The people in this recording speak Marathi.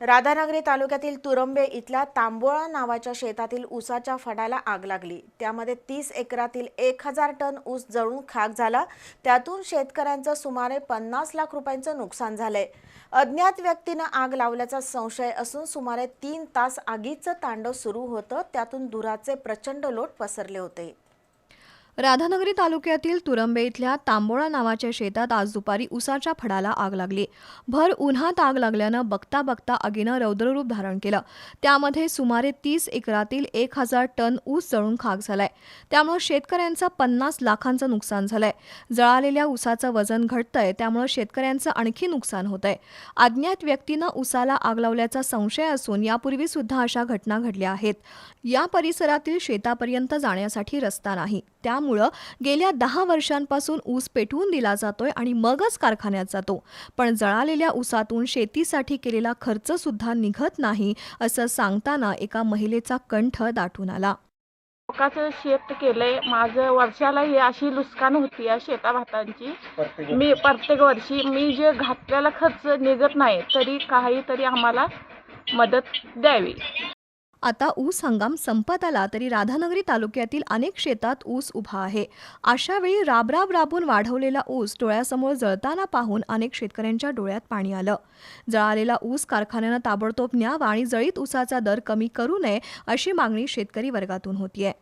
राधानगरी तालुक्यातील तुरंबे इथल्या तांबोळा नावाच्या शेतातील ऊसाच्या फडाला आग लागली. त्यामध्ये तीस एकरातील एक हजार टन ऊस जळून खाक झाला. त्यातून शेतकऱ्यांचं सुमारे पन्नास लाख रुपयांचं नुकसान झालंय. अज्ञात व्यक्तीनं आग लावल्याचा संशय असून सुमारे तीन तास आगीचं तांडव सुरू होतं. त्यातून धुराचे प्रचंड लोट पसरले होते. राधानगरी तालुक्यातील तुरंबे इथल्या तांबोळा नावाच्या शेतात आज दुपारी उसाच्या फडाला आग लागली. भर उन्हात आग लागल्यानं बघता बघता आगीनं रौद्ररूप धारण केलं. त्यामध्ये सुमारे तीस एकरातील एक हजार टन ऊस जळून खाक झालाय. त्यामुळे शेतकऱ्यांचं पन्नास लाखांचं नुकसान झालंय. जळालेल्या ऊसाचं वजन घटतंय त्यामुळे शेतकऱ्यांचं आणखी नुकसान होतंय. अज्ञात व्यक्तीनं उसाला आग लावल्याचा संशय असून यापूर्वी सुद्धा अशा घटना घडल्या आहेत. या परिसरातील शेतापर्यंत जाण्यासाठी रस्ता नाही. त्यामुळे गेल्या दहा वर्षांपासून ऊस पेटवून दिला जातोय आणि मगच कारखान्यात जातो. पण जळालेल्या ऊसातून शेतीसाठी केलेला खर्च सुद्धा निघत नाही असं सांगताना एका महिलेचा कंठ दाटून आला. लोकांचं शेत केलंय. माझं वर्षाला ही अशी नुकसान होती या शेता भातांची मी प्रत्येक वर्षी मी जे घातलेला खर्च निघत नाही तरी काहीतरी आम्हाला मदत द्यावी. आता ऊस हंगाम संपत आला तरी राधानगरी तालुक्यातील अनेक शेतात ऊस उभा आहे. अशा वेळी राबराब राबून वाढवलेला ऊस डोळ्यासमोर जळताना पाहून अनेक शेतकऱ्यांच्या डोळ्यात पाणी आलं. जळालेला ऊस कारखान्यानं ताबडतोब न्यावा आणि जळीत ऊसाचा दर कमी करू नये अशी मागणी शेतकरी वर्गातून होतीये.